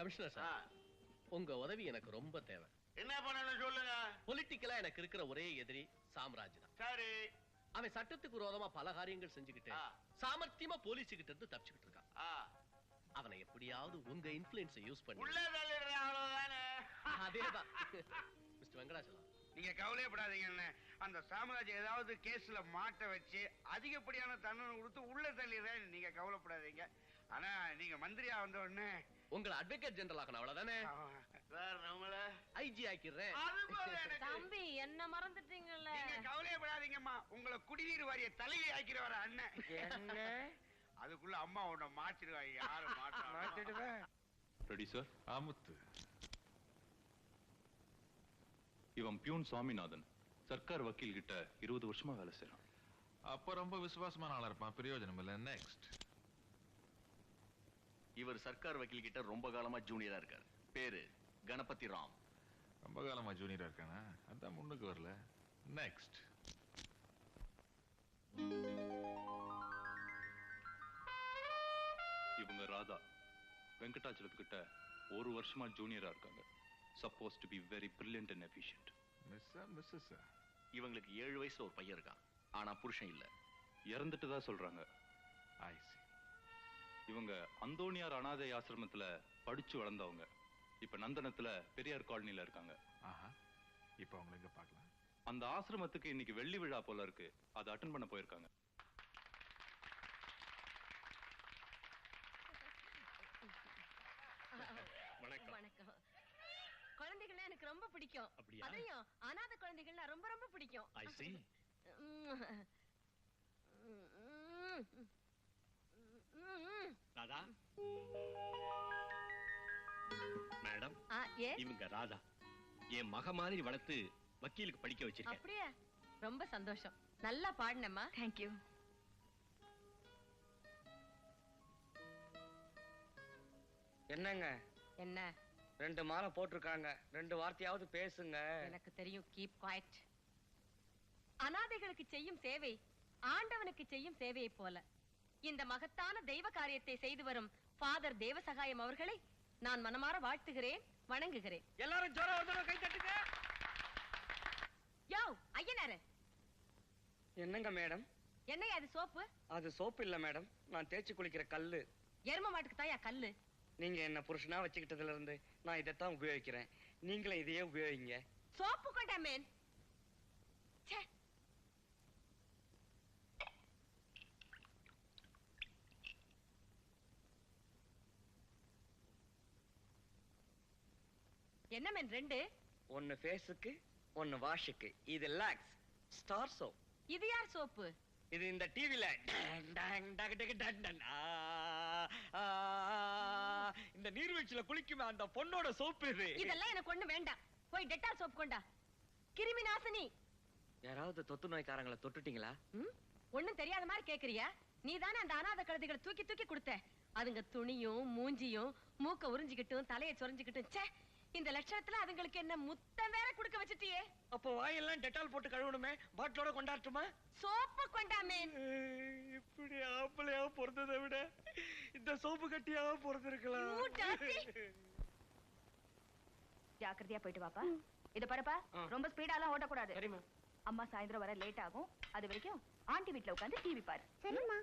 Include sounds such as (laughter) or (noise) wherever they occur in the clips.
Commissioner sir உங்க உதவி எனக்கு ரொம்ப தேவை. என்ன பண்ணணும் சொல்லுங்க. பொலிட்டிக்கலா எனக்கு இருக்கிற ஒரே எதிரி சாம்ராஜ் தான் சரி. அவன் சட்டத்துக்கு விரோதமா பல காரியங்கள் செஞ்சுக்கிட்டு. சாமர்த்தியமா போலீஸ் கிட்ட இருந்து தப்பிச்சுக்கிட்டு இருக்கான். அவனை எப்படியாவது உங்க இன்ஃபுளுன்ஸை யூஸ் பண்ணி அதேதான். (laughs) மிஸ்டர் வெங்கடாச்சலம் நீங்க கவலையப்படாதீங்க என்ன? அந்த சாம்ராஜ் ஏதாவது கேஸ்ல மாட்ட வச்சு அதிகப்படியான தண்டனை கொடுத்து உள்ள தள்ளிடுறேன் நீங்க கவலைப்படாதீங்க. ஆனா நீங்க மந்திரியா வந்த உடனே. உங்களை அட்வொகேட் ஜெனரல் ஆக்கணும் அவ்வளவுதானே? சார் நம்மள ஐஜி ஆக்கிடுறேன். தம்பி என்ன மறந்துட்டீங்கல்ல நீங்க கவலையப்படாதீங்கம்மா. உங்களை குடிநீர் வாரிய தலைவி ஆக்கிறவர அண்ணன் என்ன? அதுக்குள்ள அம்மா உன்னை மாத்திடுவாங்க யாரும் மாட்டாங்க ரெடி சார் ஆமுத்து இவன் பியூன் சுவாமிநாதன் சர்க்கார் வக்கீல் கிட்ட இருபது வருஷமா வேலை செய்யறான் அப்ப ரொம்ப விசுவாசமான ஆளா இருப்பான். பிரயோஜனம் இல்ல. நெக்ஸ்ட் இவர் சர்க்கார் வக்கீல் கிட்ட ரொம்ப காலமா ஜூனியரா இருக்கார். பேரு கணபதி ராம். ரொம்ப காலமா ஜூனியரா இருக்கானா? அதான் முன்னுக்கு வரல. நெக்ஸ்ட் இவங்க ராதா வெங்கடாச்சலத்துக்கிட்ட ஒரு வருஷமா ஜூனியரா இருக்காங்க. Suppose to be very brilliant and efficient மிஸ்ஸா மிஸ்ஸஸா இவங்களுக்கு ஏழு வயசுல ஒரு பையன் இருக்கான். ஆனா புருஷன் இல்ல. இறந்துட்டு தான் சொல்றாங்க. ஐ சி இவங்க அந்தோணியார் அனாதை ஆசிரமத்துல படிச்சு வளர்ந்தவங்க. இப்ப நந்தனத்துல பெரியார் காலனில இருக்காங்க. ஆஹா இப்போ அவங்களை எங்க பார்க்கலாம்? அந்த ஆசிரமத்துக்கு இன்னைக்கு வெள்ளி விழா போல இருக்கு. அதை அட்டன் பண்ண போயிருக்காங்க. வணக்கம். வணக்கம். குழந்தைகள்னா எனக்கு ரொம்ப பிடிக்கும். அப்படியா? அதையும் அனாதை குழந்தைகள்னா ரொம்ப ரொம்ப பிடிக்கும். I see um. Um. Radha. Madam ஆ, ஏ இவங்க ராதா. என் மக மாதிரி வளர்த்து வக்கீலுக்கு படிக்க வச்சிருக்கேன். அப்படியா? ரொம்ப சந்தோஷம். நல்லா பாடினம்மா. தேங்க்யூ என்னங்க? என்ன? ரெண்டு மாலை போட்டிருக்காங்க. ரெண்டு வார்த்தையாவது பேசுங்க. எனக்கு தெரியும். கீப் குவாய்ட் அனாதைகளுக்கு செய்யும் சேவை ஆண்டவனுக்கு செய்யும் சேவையைப் போல. இந்த மகத்தான தெய்வ காரியத்தை செய்து வரும் ஃபாதர் தேவசகாயம் அவர்களை நான் மனமாற வாழ்த்துகிறேன் வணங்குகிறேன். எல்லாரும் ஜோர வந்து கை தட்டுங்க. யோ ஐயனாரு. என்னங்க மேடம்? என்னையா அது சோப்பு? அது சோப்பு இல்ல மேடம். நான் தேய்ச்சி குளிக்கிற கல்லு. எரும மாட்டுக்கு தாயா கல்லு? நீங்க என்ன புருஷனா வச்சுக்கிட்டதுல இருந்து நான் இதைத்தான் உபயோகிக்கிறேன். நீங்களும் இதையே உபயோகிங்க. சோப்பு கொண்டா மேன். என்ன மேன் ரெண்டு? ஒன்னு ஃபேஸுக்கு ஒன்னு வாஷுக்கு இது லாக்ஸ் ஸ்டார் சோப் இது யார் சோப்பு இது இந்த டிவில இந்த நீர்வீழ்ச்சியில குளிக்குமே அந்த பொண்ணோட சோப்பு இது. இதெல்லாம் எனக்கு ஒண்ணு வேண்டாம். போய் டெட்டால் சோப் கொண்டா. கிருமி நாசினி. யாராவது தொத்து நோய்க்காரங்களை தொட்டுட்டீங்களா? ஒண்ணும் தெரியாத மாதிரி கேக்குறியா? நீ தானே அந்த அனாதை கழுதைகளை தூக்கி தூக்கி கொடுத்த. அதுங்க துணியும் மூஞ்சியும் மூக்க உறிஞ்சிக்கிட்டும் தலையை சொரிஞ்சுக்கிட்டும். ச்சே இந்த லட்சணத்துல அதுங்களுக்கு என்ன முத்தம் வேற குடுக்க வச்சுட்டியே? அப்போ வாயெல்லாம் டெட்டால் போட்டு கழுவணுமே? பாட்டிலோட கொண்டாட்டுமா சோப்பு கொண்டாமேன் இப்படி ஆம்பளையா பிறந்ததை விட இந்த சோப்பு கட்டியா பிறந்திருக்கலாம். ஜாக்கிரதையா போயிட்டு வாப்பா. இத பாருப்பா. ரொம்ப ஸ்பீடாலாம் ஓட்டக்கூடாது சரிம்மா. அம்மா சாயந்தரம் வர லேட் ஆகும். அது வரைக்கும் ஆண்டி வீட்ல உட்காந்து டிவி பாரு. சரிம்மா.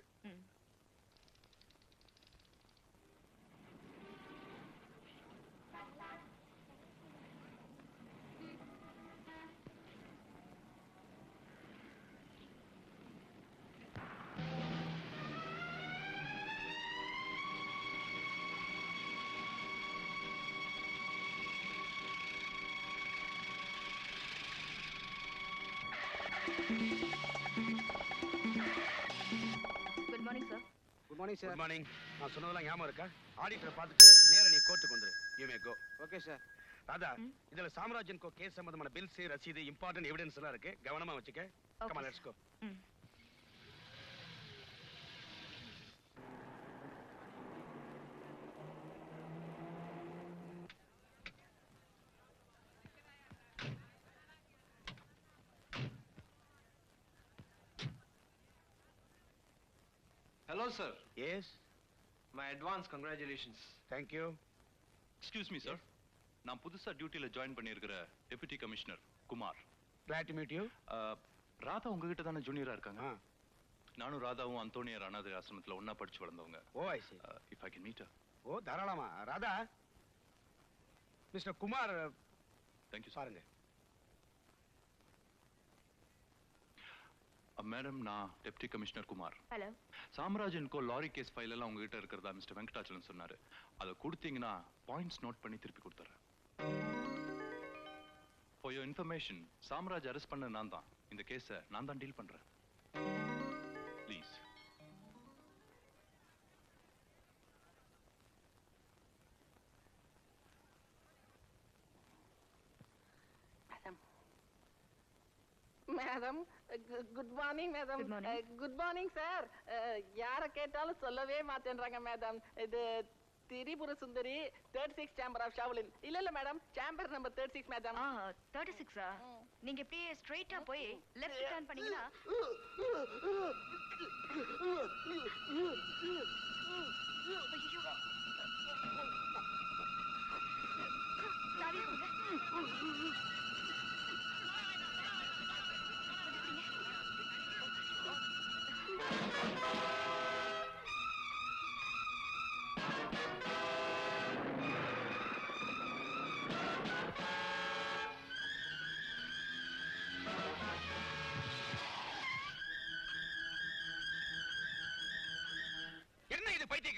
Good morning sir good morning sir good morning நான் சொன்னதெல்லாம் ஞாபகம் இருக்கா? ஆடிட்டரை பார்த்துட்டு நேரா நீ கோர்ட்டுக்கு வந்துரு. You may go okay sir Radha இதுல சாம்ராஜ்யன் கோ கேஸ் சம்பந்தமான பில்ஸ் ரசீது இம்பார்ட்டன்ட் எவிடன்ஸ் எல்லாம் இருக்கு. கவனமா வச்சுக்க. கமா. லெட்ஸ் கோ ம். Hello, sir. Yes My advance congratulations. Thank you excuse me sir நான் புதுசா டியூட்டில ஜாயின் பண்ணியிருக்கிற deputy commissioner Kumar glad meet you Radha உங்ககிட்ட தானே ஜூனியரா இருக்காங்க? நானும் ராதாவும் அந்தோனியர் அனாதை ஆசிரமத்துல ஒண்ணா படிச்சு வளர்ந்தவங்க. ஓ I see if I can meet oh தாராளமா. Radha mister Kumar thank you sir பாருங்க. மேடம் நான் டெப்டி கமிஷனர் குமார். ஹலோ. சாம்ராஜனுக்கோ லாரி கேஸ் ஃபைல் எல்லாம் உங்ககிட்ட இருக்கிறதா மிஸ்டர் வெங்கடாச்சலம் சொன்னாரு. அதை கொடுத்தீங்கன்னா பாயிண்ட்ஸ் நோட் பண்ணி திருப்பி கொடுத்துறேன். For your information Samraj arrest பண்ண நான் தான் இந்த கேஸை நான் தான் டீல் பண்றேன். Madam. Good morning madam. Good morning sir யார கேட்டாலும் சொல்லவே மாட்டேன்றாங்க மேடம். இது Tripura Sundari third six chamber of Shaolin இல்ல இல்ல madam. Chamber number third six madam thirty சிக்ஸா நீங்க இப்படியே ஸ்ட்ரைட்டா போய் லெஃப்ட் டர்ன் பண்ணீங்கன்னா ஐயோ.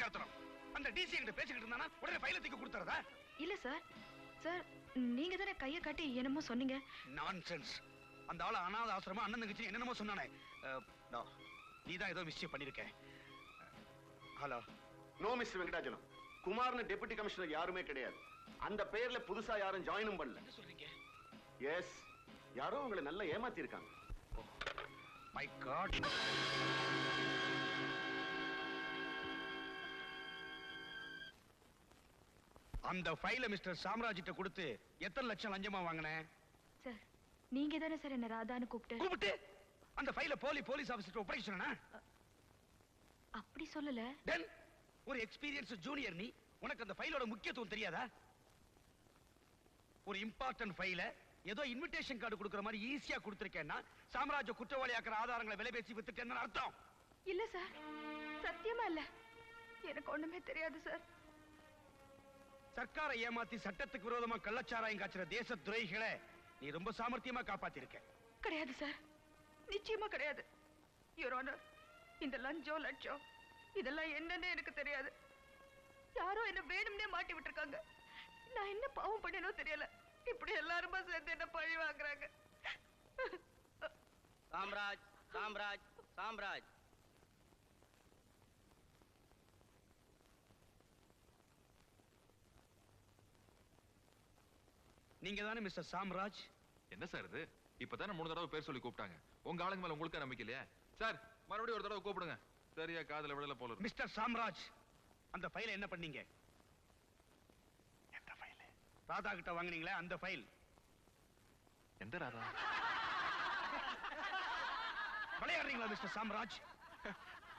பைத்தியக்காரத்தனம் அந்த டிசி கிட்ட பேசிக்கிட்டு இருந்தானா உடனே ஃபைல தூக்கி கொடுத்துறதா இல்ல சார் சார் நீங்க தானே கைய காட்டி என்னமோ சொன்னீங்க. நான்சென்ஸ் அந்த ஆள அனாத ஆசிரமா அண்ணன் தங்கச்சி என்னென்னமோ சொன்னானே. நீ தான் ஏதோ மிஸ்டேக் பண்ணிருக்க. ஹலோ நோ மிஸ்டர் வெங்கடாச்சலம் குமார்னு டெபுட்டி கமிஷனர் யாருமே கிடையாது. அந்த பெயர்ல புதுசா யாரும் ஜாயினும் பண்ணல. என்ன சொல்றீங்க? எஸ் யாரோ உங்களை நல்லா ஏமாத்தி இருக்காங்க மை காட் அந்த ஃபைல மிஸ்டர் சாம்ராஜ்கிட்ட கொடுத்து எத்தனை லட்சம் லஞ்சமா வாங்கினேன் சார் நீங்க தானே சார் என்ன ராதான்னு கூப்பிட்டு கூப்பிட்டு? அந்த ஃபைல போலி போலீஸ் ஆபீசர் ஒப்படைக்க சொன்னா அப்படி சொல்லல. தென் ஒரு எக்ஸ்பீரியன்ஸ் ஜூனியர் நீ உனக்கு அந்த ஃபைலோட முக்கியத்துவம் தெரியாதா? ஒரு இம்பார்ட்டன்ட் ஃபைல ஏதோ இன்விடேஷன் கார்டு கொடுக்குற மாதிரி ஈஸியா கொடுத்திருக்கேன்னா சாம்ராஜ்ய குற்றவாளியாக்குற ஆதாரங்களை விலை பேசி வித்துட்டேன்னு அர்த்தம். இல்ல சார் சத்தியமா இல்ல. எனக்கு ஒண்ணுமே தெரியாது சார் சர்க்காரை ஏமாத்தி சட்டத்துக்கு விரோதமா கள்ளச்சாராயம் காய்ச்சுற தேச துரோகிகளை நீ ரொம்ப சாமர்த்தியமா காப்பாத்திருக்க. கிடையாது சார். நிச்சயமா கிடையாது. யுவர் ஆனர் இந்த லஞ்சம் லட்சம் இதெல்லாம் என்னன்னு எனக்கு தெரியாது. யாரோ என்ன வேணும்னே மாட்டி விட்டுருக்காங்க. நான் என்ன பாவம் பண்ணேனோ தெரியல. இப்படி எல்லாருமா சேர்ந்து என்ன பழி வாங்குறாங்க? சாம்ராஜ் சாம்ராஜ் சாம்ராஜ். நீங்க தானே மிஸ்டர் சாம்ராஜ்? என்ன சார் இது? இப்பதானே மூணு தடவை பேர் சொல்லி கூப்பிட்டாங்க. உங்க ஆளுங்க மேல உங்களுக்கு நம்பிக்கை இல்லையா? சார் மறுபடியும் ஒரு தடவை கூப்பிடுங்க. சரியா காதுல விடல போல இருக்கு. மிஸ்டர் சாம்ராஜ் அந்த ஃபைலை என்ன பண்ணீங்க? எந்த ஃபைல் ராதா கிட்ட வாங்குனீங்களே அந்த ஃபைல் எந்த ராதா? விளையாடுறீங்களா மிஸ்டர் சாம்ராஜ்?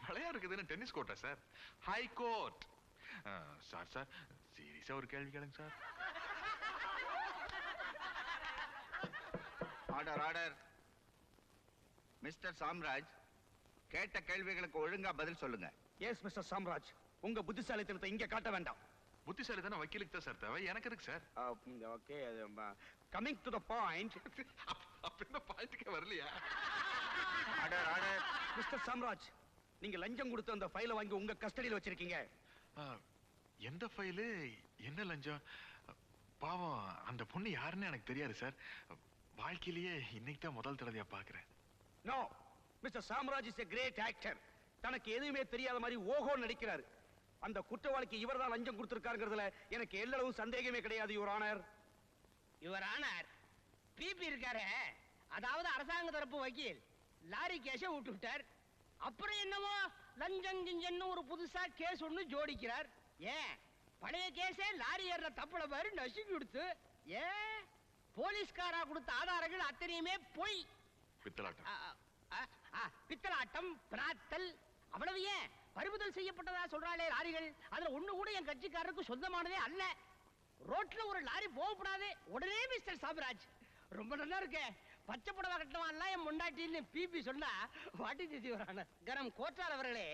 விளையாடுறதுன்னு tennis கோர்ட்டா sir? High court sir sir சீரியஸா ஒரு கேள்வி கேளுங்க sir. Order order mister Samraj கேட்ட கேள்விகளுக்கு ஒழுங்கா பதில் சொல்லுங்க. எஸ் மிஸ்டர் சாம்ராஜ் உங்க புத்திசாலித்தனத்தை இங்க காட்ட வேண்டாம். புத்திசாலி தானே வக்கீலுக்கு தான் சார் தேவை. எனக்கு இருக்கு sir? Okay coming to the point அப்ப இந்த பாயிண்ட்டுக்கே வரலையா? ஆர்டர் ஆர்டர் மிஸ்டர் சாம்ராஜ் நீங்க லஞ்சம் கொடுத்து அந்த ஃபைலை வாங்கி உங்க கஸ்டடியில் வச்சிருக்கீங்க. எந்த ஃபைலு என்ன லஞ்சம்? பாவம் அந்த பொண்ணு யாருன்னு எனக்கு தெரியாது சார். வாழ்க்கையிலேயே இன்னைக்கு தான் முதல் தடவையா பாக்குறேன் no mister Samraj is a great actor தனக்கு எதுவுமே தெரியாத மாதிரி ஓஹோ நடிக்கிறார். அந்த குற்றவாளிக்கு இவர்தான் லஞ்சம் கொடுத்திருக்காருங்கிறதுல எனக்கு எல்லளவும் சந்தேகமே கிடையாது your honour your honour BP இருக்காரு. அதாவது அரசாங்க தரப்பு வக்கீல். லாரி கேஸ விட்டு விட்டார் அப்புறம் என்னவோ லஞ்சம் கிஞ்சன்னு ஒரு புதுசா கேஸ் ஒண்ணு ஜோடிக்கிறார். ஏன்? பழைய கேஸே லாரி ஏறுற தப்புல மாதிரி நசுக்கி கொடுத்து ஏன்? போலீஸ்காரா கொடுத்த ஆதாரங்கள் அத்தனையுமே பொய். பித்தலாட்டம். பிராத்தல் அவ்வளவு ஏன்? பறிமுதல் செய்யப்பட்டதா சொல்றாளே லாரிகள். அதுல ஒண்ணு கூட என் கட்சிக்காரருக்கு சொந்தமானதே அல்ல. ரோட்ல ஒரு லாரி போகக்கூடாது உடனே மிஸ்டர் சாம்ராஜ் ரொம்ப நல்லா இருக்கே. பச்சை புடவை கட்டவன் எல்லாம் என் முண்டாட்டின்னு பிபி சொன்னா வாட்டி திதி வரான. கரம் கோட்டார் அவர்களே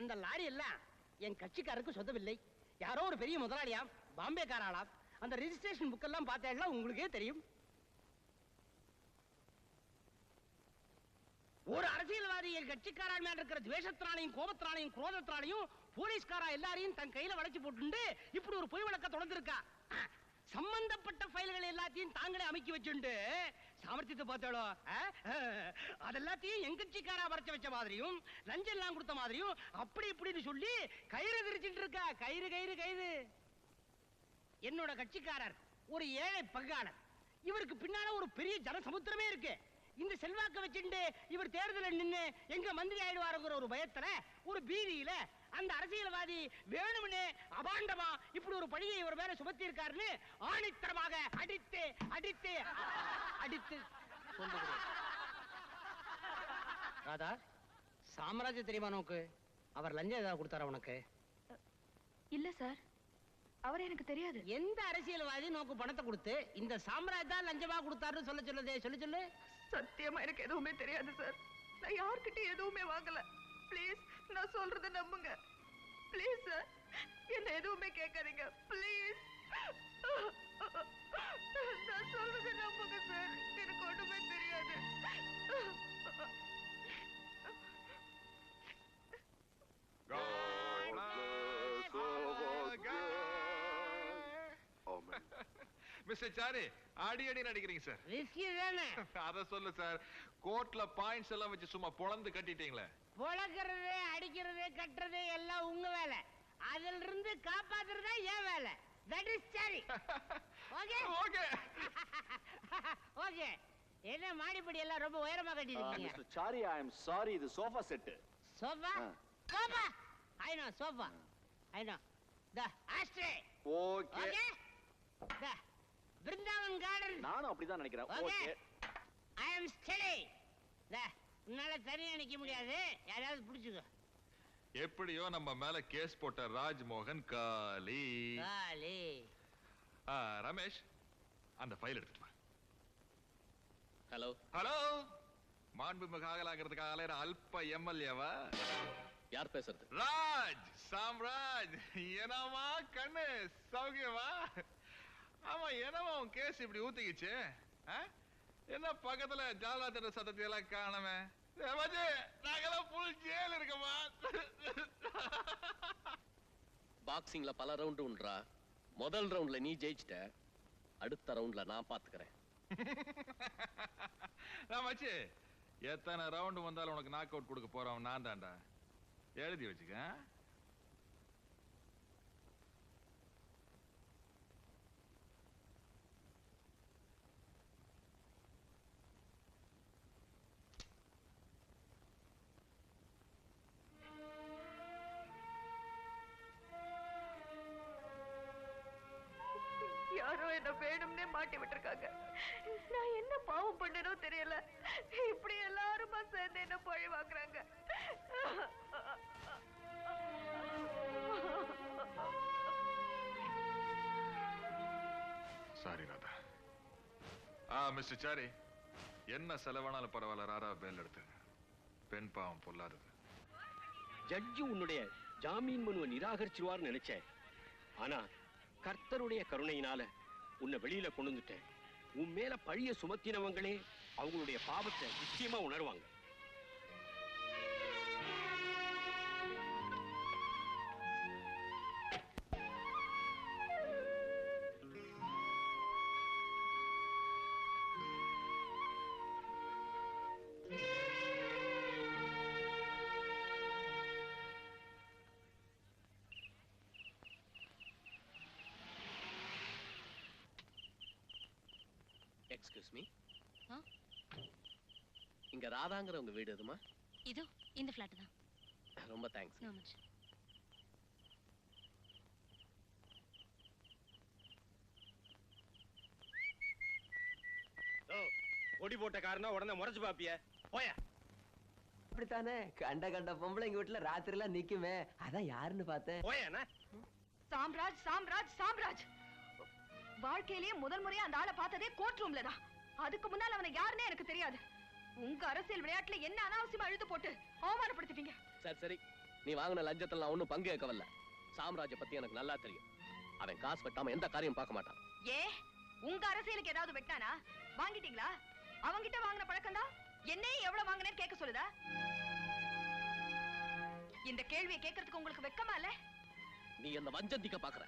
அந்த லாரி எல்லாம் என் கட்சிக்காரருக்கு சொந்தமில்லை. யாரோ ஒரு பெரிய முதலாளியாம் பாம்பே காராளாம் அந்த ரெஜிஸ்ட்ரேஷன் புக்கெல்லாம் பார்த்தேன்னா உங்களுக்கே தெரியும். ஒரு அரசியல்வாதி கட்சிக்காரன் மேல இருக்கிற துவேஷத்தினாலையும் கோபத்தினாலையும் குரோதத்தினாலையும் போலீஸ்காரா எல்லாரையும் தன் கையில வளைச்சு போட்டுண்டு இப்படி ஒரு பொய் வழக்க தொடர்ந்துருக்கா? சம்பந்தப்பட்ட ஃபைல்கள் எல்லாத்தையும் தாங்களே அமைக்கி வச்சுண்டு சாமர்த்தியத்தை பார்த்தாலோ அதெல்லாத்தையும் எங்கட்சிக்காரா வரைச்சு வச்ச மாதிரியும் லஞ்சம் எல்லாம் கொடுத்த மாதிரியும் அப்படி இப்படின்னு சொல்லி கயிறு விரிச்சிட்டு இருக்கா? கயிறு கயிறு கயிறு. என்னோட கட்சிக்காரர் ஒரு ஏழை பங்காளர். இவருக்கு பின்னால ஒரு பெரிய ஜனசமுத்திரமே இருக்கு. இந்த செல்வாக்க வச்சுட்டு இவர் தேர்தலில் நின்னு எங்க மந்திரி ஆயிடுவாருங்கிற ஒரு பயத்துல ஒரு பீதியில அந்த அரசியல்வாதி வேணும்னு அபாண்டமா இப்படி ஒரு பழியை இவர் மேல சுமத்தி இருக்காருன்னு ஆணித்தரமாக அடித்து அடித்து அடித்து ராதா சாம்ராஜ்ய தெரியுமா நோக்கு அவர் லஞ்சம் ஏதாவது கொடுத்தாரா உனக்கு? இல்ல சார். அவர் எனக்கு தெரியாது. எந்த அரசியல்வாதி நோக்கு பணத்தை கொடுத்து இந்த சாம்ராஜ் தான் லஞ்சமா கொடுத்தாருன்னு சொல்ல சொல்லுதே சொல்லு சொல்லு. சத்தியமா எனக்கு எதுவுமே தெரியாது சார். நான் யார்கிட்ட எதுவுமே வாங்கல. ப்ளீஸ் நான் சொல்றத நம்புங்க. Please sir. என்ன எதுவுமே கேட்காதீங்க. ப்ளீஸ். நான் சொல்றத நம்புங்க சார். எனக்கு ஒண்ணுமே தெரியாது. மிஸ்டர் சாரி அடி அடி நடிக்கிறீங்க சார் ரிஸ்கி தானே? அத சொல்லு சார் கோர்ட்ல பாயிண்ட்ஸ் எல்லாம் வச்சு சும்மா பொளந்து கட்டிட்டீங்களே. பொழக்கிறது அடிக்கிறது கட்டுறது எல்லாம் உங்க வேலை. அதுல இருந்து காப்பாத்துறது என் வேலை. தட் இஸ் சரி ஓகே ஓகே ஓகே என்ன மாடிப்படி எல்லாம் ரொம்ப உயரமா கட்டிருக்கீங்க mister sorry I am sorry இது sofa set sofa. Sofa I know sofa I know the ashtray okay okay the Brindavan garden நானும் அப்படிதான் நினைக்கிறேன். ஓகே. ஐ அம் ஸ்டடி உன்னால தனியா நிக்க முடியாது. யாராவது பிடிச்சுக்கோ. எப்படியோ நம்ம மேல கேஸ் போட்ட ராஜ்மோகன் காலி. காலி. ஆ, ரமேஷ் அந்த ஃபைல் எடுத்துட்டு வா. ஹலோ ஹலோ மாண்புமிகு ஆகலாங்கிறதுக்காக அலையிற அல்ப எம்எல்ஏவா? யார் பேசுறது? ராஜ் சாம்ராஜ் என்னமா கண்ணு சௌக்கியமா? ஆமா என்னமா உன் கேஸ் இப்படி ஊத்திக்கிச்சு? என்ன பக்கத்துல ஜாலா திட்ட சத்தத்தை எல்லாம் காணமே? நாங்கெல்லாம் புல் ஜெயில் இருக்கமா? பாக்ஸிங்ல பல ரவுண்டு உண்டுறா முதல் ரவுண்ட்ல நீ ஜெயிச்சிட்ட. அடுத்த ரவுண்ட்ல நான் பாத்துக்கிறேன். நான் மச்சி எத்தனை ரவுண்டு வந்தாலும் உனக்கு நாக் அவுட் கொடுக்க போறவன் நான் தான்டா. எழுதி வச்சுக்க வேணும்னே மாட்டி விட்டுருக்காங்க. நான் என்ன பாவம் பண்ணனோ தெரியல. இப்படி எல்லாருமா சேர்ந்து என்ன பழி வாங்குறாங்க? சாரி ராதா. ஆ மிஸ்டர் சாரி. என்ன செலவானாலும் பரவாயில்ல ராரா பேல் எடுத்து பெண் பாவம் பொல்லாதது. ஜட்ஜு உன்னுடைய ஜாமீன் மனுவை நிராகரிச்சிருவார்னு நினைச்சேன். ஆனா கர்த்தருடைய கருணையினால உன்னை வெளியில கொண்டு வந்துட்டேன். உன் மேல பழிய சுமத்தினவங்களே அவங்களுடைய பாவத்தை நிச்சயமா உணர்வாங்க. Excuse me? இங்க ராதாங்கிற உங்க வீடு எதுமா? இதோ இந்த ஃபிளாட் தான். ரொம்ப தேங்க்ஸ் நோ மச் கொடி போட்ட காரனா உடனே முறைச்சு பாப்பிய. போயா. அப்படித்தானே? கண்ட கண்ட பொம்பளைங்க வீட்டுல ராத்திரி எல்லாம் நிக்குமே. அதான் யாருன்னு பார்த்தேன். போயாண்ணா சாம்ராஜ் சாம்ராஜ் சாம்ராஜ்! வாழ்க்கையிலேயே முதல் முறையா அந்த ஆளை பார்த்ததே கோர்ட் ரூம்ல தான். அதுக்கு முன்னால அவனை யாருன்னே எனக்கு தெரியாது. உங்க அரசியல் விளையாட்டுல என்ன அனாவசியமா அழுது போட்டு அவமானப்படுத்திட்டீங்க? சரி சரி. நீ வாங்கின லஞ்சத்துல நான் ஒண்ணும் பங்கு கேட்க வரல சாம்ராஜ்ய பத்தி எனக்கு நல்லா தெரியும். அவன் காசு வெட்டாம எந்த காரியம் பார்க்க மாட்டான். ஏ உங்க அரசியலுக்கு ஏதாவது வெட்டானா வாங்கிட்டீங்களா? அவங்கிட்ட வாங்கின பழக்கம் தான்? என்னையே எவ்வளவு வாங்கினேன்னு கேட்க சொல்லுதா? இந்த கேள்வியை கேட்கறதுக்கு உங்களுக்கு வெக்கமா இல்ல? நீ என்ன வஞ்சந்திக்க பாக்குற?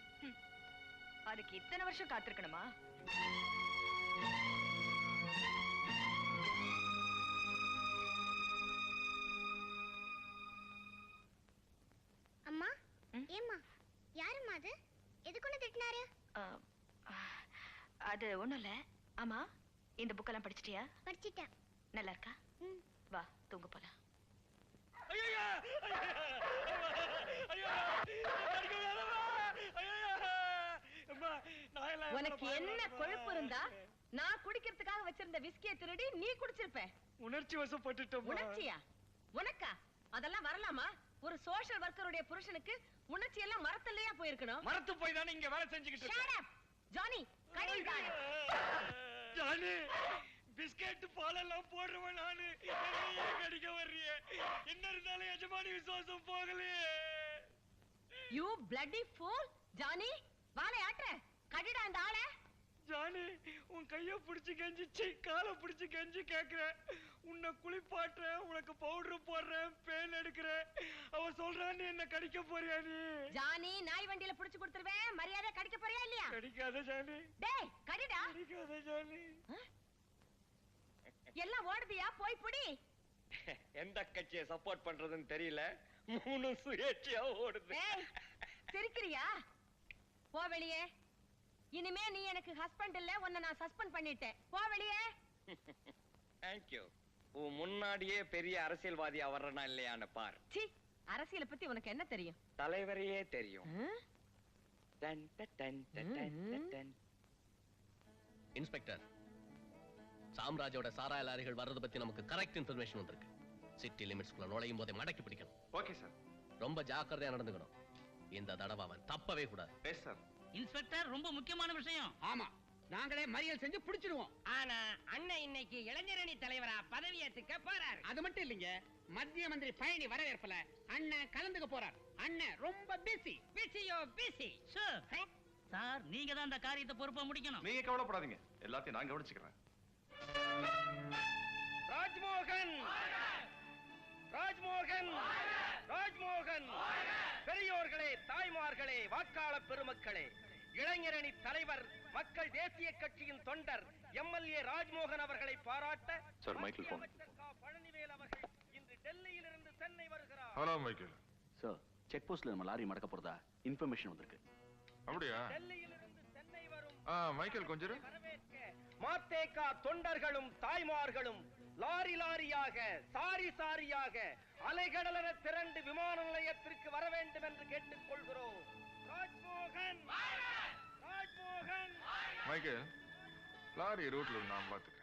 அதுக்கு இத்தனை வருஷம் காத்திருக்கணுமா அம்மா ஏம்மா யாரும்மா அது எதுக்கு ஒண்ணு திட்டினாரு அது ஒண்ணும் இல்ல ஆமா இந்த புக்கெல்லாம் படிச்சிட்டியா படிச்சிட்டேன் நல்லா இருக்கா வா தூங்க போலாம் உனக்கு என்ன கொழுப்பு இருந்தா நான் குடிக்கிறதுக்காக வச்சிருந்த விஸ்கியை திருடி நீ குடிச்சிருப்ப. உணர்ச்சி வசப்பட்டுட்டோம் உணர்ச்சியா? உனக்கா? அதெல்லாம் வரலாமா? ஒரு சோஷியல் ஒர்க்கருடைய புருஷனுக்கு உணர்ச்சி எல்லாம் மரத்திலேயா போயிருக்கணும். மரத்து போய் தானே இங்க வேலை செஞ்சுக்கிட்டு! ஜானி கடிந்தாள் ஜானு பிஸ்கட் பாலெல்லாம் போடுறவன் நானு. கடிக்க வர்றிய என்ன இருந்தாலும் எஜமானி விசுவாசம் போகலையே. You bloody fool Johnny. வாலை ஆட்டுற. கடிடா இந்த ஆளை. ஜானு உன் கைய பிடிச்சு கெஞ்சி சீ, காலை பிடிச்சு கெஞ்சி கேக்குறேன். உன்னை குளிப்பாட்டுறேன் உனக்கு பவுடர் போடுறேன் பேன் எடுக்கிறேன். அவ சொல்றான் நீ என்ன கடிக்க போறியா நீ? ஜானி நாய் வண்டியில புடிச்சு கொடுத்துருவேன். மரியாதை கடிக்க போறியா இல்லையா? கடிக்காத ஜானி. டேய் கடிடா. கடிக்காத ஜானி. எல்லாம் ஓடுதியா? போய் புடி. எந்த கட்சியை சப்போர்ட் பண்றதுன்னு தெரியல. மூணு சுயேட்சையா ஓடுது. சிரிக்கிறியா? போ வெளியே. இனிமே நீ எனக்கு ஹஸ்பண்ட் இல்ல உன்னை நான் சஸ்பெண்ட் பண்ணிட்டேன். போ வெளியே. தேங்க்யூ உன் முன்னாடியே பெரிய அரசியல்வாதியா வர்றனா இல்லையான்னு பார். சி அரசியலை பத்தி உனக்கு என்ன தெரியும்? தலைவரையே தெரியும். ம்? டன் ட டன் ட டன் ட டன். இன்ஸ்பெக்டர் சாம்ராஜோட சாராய லாரிகள் வர்றது பத்தி நமக்கு கரெக்ட் இன்ஃபர்மேஷன் வந்திருக்கு. சிட்டி லிமிட்ஸ்குள்ள நுழையும் போதே மடக்கி பிடிக்கணும். ஓகே சார் ரொம்ப ஜாக்கிரதையா நடந்துக்கணும். இந்த தடவை அவன் தப்பவே கூடாது. எஸ் சார் இன்ஸ்பெக்டர் ரொம்ப முக்கியமான விஷயம். ஆமா. நாங்களே மறியல் செஞ்சு பிடிச்சிடுவோம். ஆனா அண்ணன் இன்னைக்கு இளைஞரணி தலைவரா பதவி ஏத்துக்க போறாரு. அது மட்டும் இல்லைங்க. மத்திய மந்திரி பழனி வரவேற்பல அண்ணன் கலந்துக்க போறார். அண்ணன் ரொம்ப பிஸி. பிசியோ பிசி சார் நீங்க தான் அந்த காரியத்தை பொறுப்பா முடிக்கணும். நீங்க கவலைப்படாதீங்க. எல்லாத்தையும் நான் கவனிச்சுக்கிறேன். ராஜ்மோகன்! ராஜ்மோகன்! ராஜ்மோகன்! பெரியோர்களே தாய்மார்களே வாக்காள பெருமக்களே இளைஞரணி தலைவர் மக்கள் தேசிய கட்சியின் தொண்டர் எம்எல்ஏ ராஜ்மோகன் அவர்களை பாராட்ட சார் மைக்கேல் போன் பழனிவேல் அவர்கள் இன்று டெல்லியிலிருந்து சென்னை வருகிறார். ஹலோ மைக்கேல் சார் செக் போஸ்ட்ல நம்ம லாரி மடக்க போறதா? இன்ஃபர்மேஷன் வந்திருக்கு. அப்படியா? டெல்லியிலிருந்து சென்னை வரும் மைக்கேல் கொஞ்சம். வரவேற்க மாத்தேகா தொண்டர்களும் தாய்மார்களும் லாரி லாரியாக சாரி சாரியாக அலைகடலென திரண்டு விமான நிலையத்திற்கு வர வேண்டும் என்று கேட்டுக் கொள்கிறோம் ராஜ்மோகன் ராஜ்மோகன்! மைக்கேல் லாரி ரூட்ல நான் பார்த்து